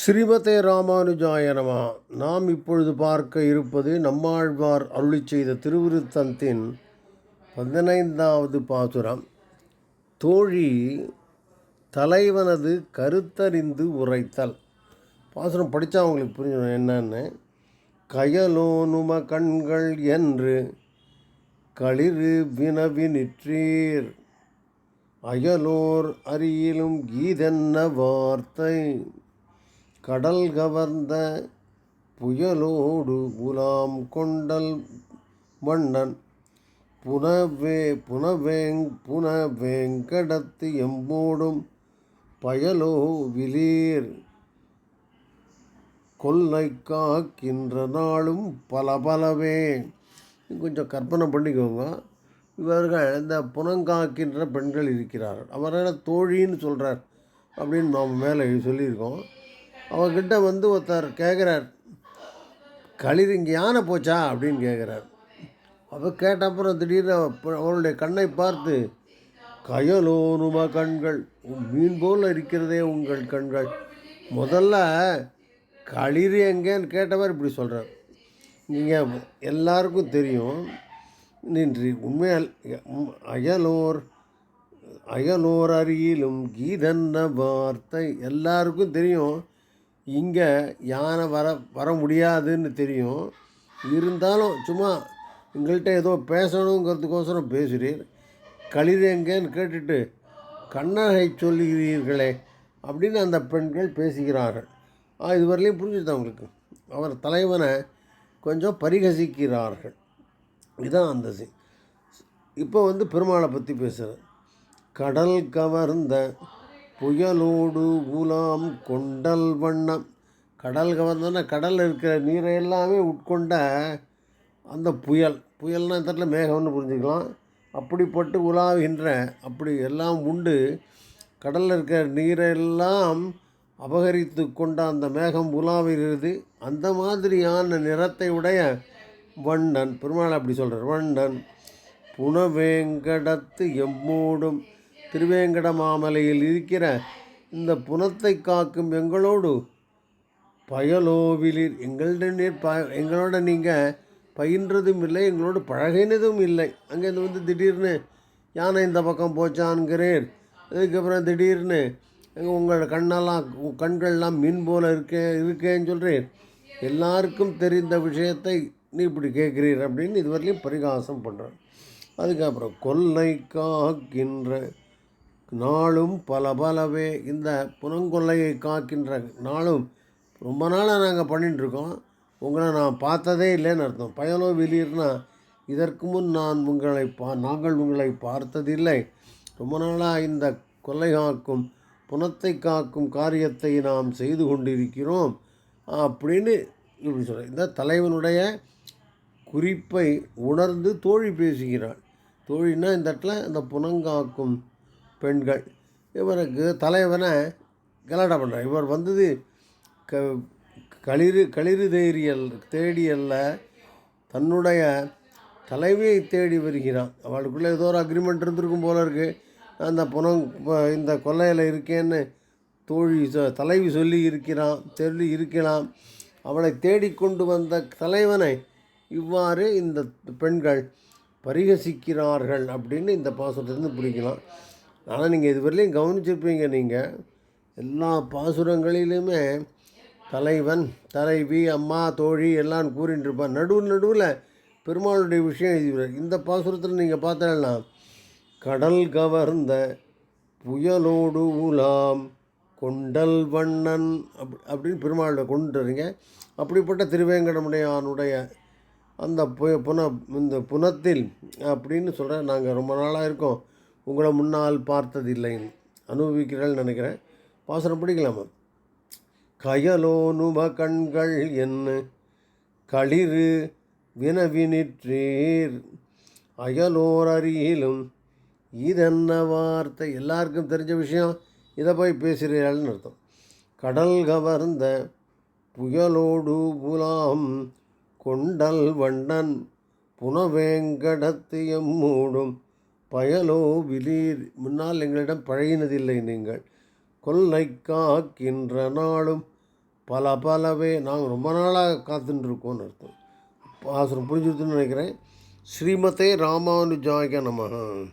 ஸ்ரீமதே ராமானுஜாய நம. நாம் இப்பொழுது பார்க்க இருப்பது நம்மாழ்வார் அருளி செய்த திருவிருத்தத்தின் பதினைந்தாவது பாசுரம். தோழி தலைவனது கருத்தறிந்து உரைத்தல். பாசுரம் படித்தா அவங்களுக்கு புரிஞ்சிடும் என்னன்னு. கயலோனும கண்கள் என்று களிறு வினவினிற்றீர் அயலோர் அறியிலும் கீதென்ன வார்த்தை. கடல் கவர்ந்த புயலோடு புலாம் கொண்டல் மன்னன் புனவே புனவேங் புனவேங்கடத்து எம்போடும் பயலோ விலீர். கொல்லை காக்கின்ற நாளும் பல பலவே கொஞ்சம் கற்பனை பண்ணிக்கோங்க. இவர்கள் இந்த புனங்காக்கின்ற பெண்கள் இருக்கிறார்கள். அவரோட தோழின்னு சொல்கிறார் அப்படின்னு நாம் மேலே சொல்லியிருக்கோம். அவர்கிட்ட வந்து ஒருத்தர் கேட்குறார் களிர் இங்கே யானை போச்சா? அப்படின்னு கேட்குறார் அப்போ கேட்ட அப்புறம் திடீர்னு அவருடைய கண்ணை பார்த்து கயலோனும கண்கள் உன் மீன் போல் இருக்கிறதே உங்கள் கண்கள். முதல்ல களிர் எங்கேன்னு கேட்டவர் இப்படி சொல்கிறார் நீங்கள் எல்லாருக்கும் தெரியும் நின்று உண்மையால் உம், அயலோர் அயலோர் அருகிலும் கீதன்ன வார்த்தை எல்லாருக்கும் தெரியும். இங்கே யானை வர வர முடியாதுன்னு தெரியும். இருந்தாலும் சும்மா எங்கள்கிட்ட ஏதோ பேசணுங்கிறதுக்கோசரம் பேசுகிறீர் களிர் எங்கேன்னு கேட்டுட்டு கண்ணகை சொல்லுகிறீர்களே அப்படின்னு அந்த பெண்கள் பேசுகிறார்கள். இதுவரையிலையும் புரிஞ்சுது அவங்களுக்கு அவர் தலைவனை கொஞ்சம் பரிகசிக்கிறார்கள். இதுதான் அந்த சி இப்போ வந்து பெருமாளை பற்றி பேசுகிறேன் கடல் கவர்ந்த புயலோடு உலாம் கொண்டல் வண்ணம். கடல் கவர்ந்தோன்னா கடலில் இருக்கிற நீரை எல்லாமே உட்கொண்ட அந்த புயல். புயல்னா இந்த இடத்துல? மேகம்னு புரிஞ்சுக்கலாம். அப்படிப்பட்டு உலாவுகின்ற அப்படி எல்லாம் உண்டு. கடலில் இருக்கிற நீரெல்லாம் அபகரித்து கொண்ட அந்த மேகம் உலாவுகிறது. அந்த மாதிரியான நிறத்தை உடைய வண்ணன் பெருமாள் அப்படி சொல்கிறார் வண்ணன் புனவேங்கடத்து எம்மோடும் திருவேங்கடமாமலையில் இருக்கிற இந்த புனத்தை காக்கும் எங்களோடு பயலோவிலிர் எங்கள்ட நீர் ப எங்களோட நீங்கள் பயின்றதும் இல்லை எங்களோடு பழகினதும் இல்லை. அங்கேருந்து வந்து திடீர்னு யானை இந்த பக்கம் போச்சான்கிறீர் அதுக்கப்புறம் திடீர்னு எங்க உங்கள் கண்ணெல்லாம் உ- கண்கள்லாம் மீன் போல் இருக்கே இருக்கேன்னு சொல்கிறீர் எல்லாருக்கும் தெரிந்த விஷயத்தை நீ இப்படி கேட்குறீர் அப்படின்னு இதுவரையிலையும் பரிகாசம் பண்ணுறேன் அதுக்கப்புறம் கொல்லை காக்கின்ற நாளும் பல பலவே இந்த புனங்கொல்லையை காக்கின்ற நாளும் ரொம்ப நாளாக நாங்கள் பண்ணிட்டுருக்கோம். உங்களை நான் பார்த்ததே இல்லைன்னு அர்த்தம். பயலோ வெளியர்னா இதற்கு முன் நான் உங்களை பா நாங்கள் உங்களை பார்த்ததில்லை. ரொம்ப நாளாக இந்த கொல்லை காக்கும் புனத்தை காக்கும் காரியத்தை நாம் செய்து கொண்டிருக்கிறோம் அப்படின்னு இப்படி சொல்கிறேன் இந்த தலைவனுடைய குறிப்பை உணர்ந்து தோழி பேசுகிறாள். தோழின்னா இந்த இடத்துல இந்த புனங்காக்கும் பெண்கள். இவருக்கு தலைவனை கலாட்டா பண்ணுறான் இவர் வந்தது க களிறு களிறு தேரியல் தேடியல்ல தன்னுடைய தலைவியை தேடி வருகிறான். அவளுக்குள்ளே ஏதோ ஒரு அக்ரிமெண்ட் இருந்திருக்கும் போல இருக்கு. நான் அந்த புனம் இந்த கொல்லையில் இருக்கேன்னு தோழி தலைவி சொல்லி இருக்கிறான் சொல்லி இருக்கலாம். அவளை தேடிக்கொண்டு வந்த தலைவனை இவ்வாறு இந்த பெண்கள் பரிகசிக்கிறார்கள் அப்படின்னு இந்த பாசத்திலிருந்து பிடிக்கலாம் ஆனால் நீங்கள் இதுவரையிலையும் கவனிச்சிருப்பீங்க நீங்கள். எல்லா பாசுரங்களிலுமே தலைவன் தலைவி அம்மா தோழி எல்லாம் கூறிட்டு இருப்பான் நடுவு நடுவில் பெருமாளுடைய விஷயம் எழுதிவிடுவார். இந்த பாசுரத்தில் நீங்கள் பார்த்தீங்கன்னா கடல் கவர்ந்த புயலோடு உலாம் கொண்டல் வண்ணன் அப் அப்படின்னு பெருமாளை கொண்டு வரீங்க அப்படிப்பட்ட திருவேங்கடமுடையானுடைய அந்த பு புன இந்த புனத்தில் அப்படின்னு சொல்கிற நாங்கள் ரொம்ப நாளாக இருக்கோம். உங்களை முன்னால் பார்த்ததில்லைன்னு அனுபவிக்கிறேன்னு நினைக்கிறேன். பாசனம் பிடிக்கலாமா? கயலோனும கண்கள் என்ன களிறு வினவினிற்றீர். அயலோர் அருகிலும் இதென்ன வார்த்தை? எல்லாருக்கும் தெரிஞ்ச விஷயம். இதை போய் பேசுகிறீர்கள்னு அர்த்தம். கடல் கவர்ந்த புயலோடு புலாம் கொண்டல் வண்ணன் புனவேங்கடத்தியம் மூடும் பயலோ விலீர். முன்னால் எங்களிடம் பழகினதில்லை நீங்கள். கொல்லை காக்கின்ற நாளும் பல பலவே. நாங்கள் ரொம்ப நாளாக காத்துட்டுருக்கோன்னு அர்த்தம். ஆசிரம் புரிஞ்சுதுன்னு நினைக்கிறேன். ஸ்ரீமதே ராமானுஜாய நமஹ.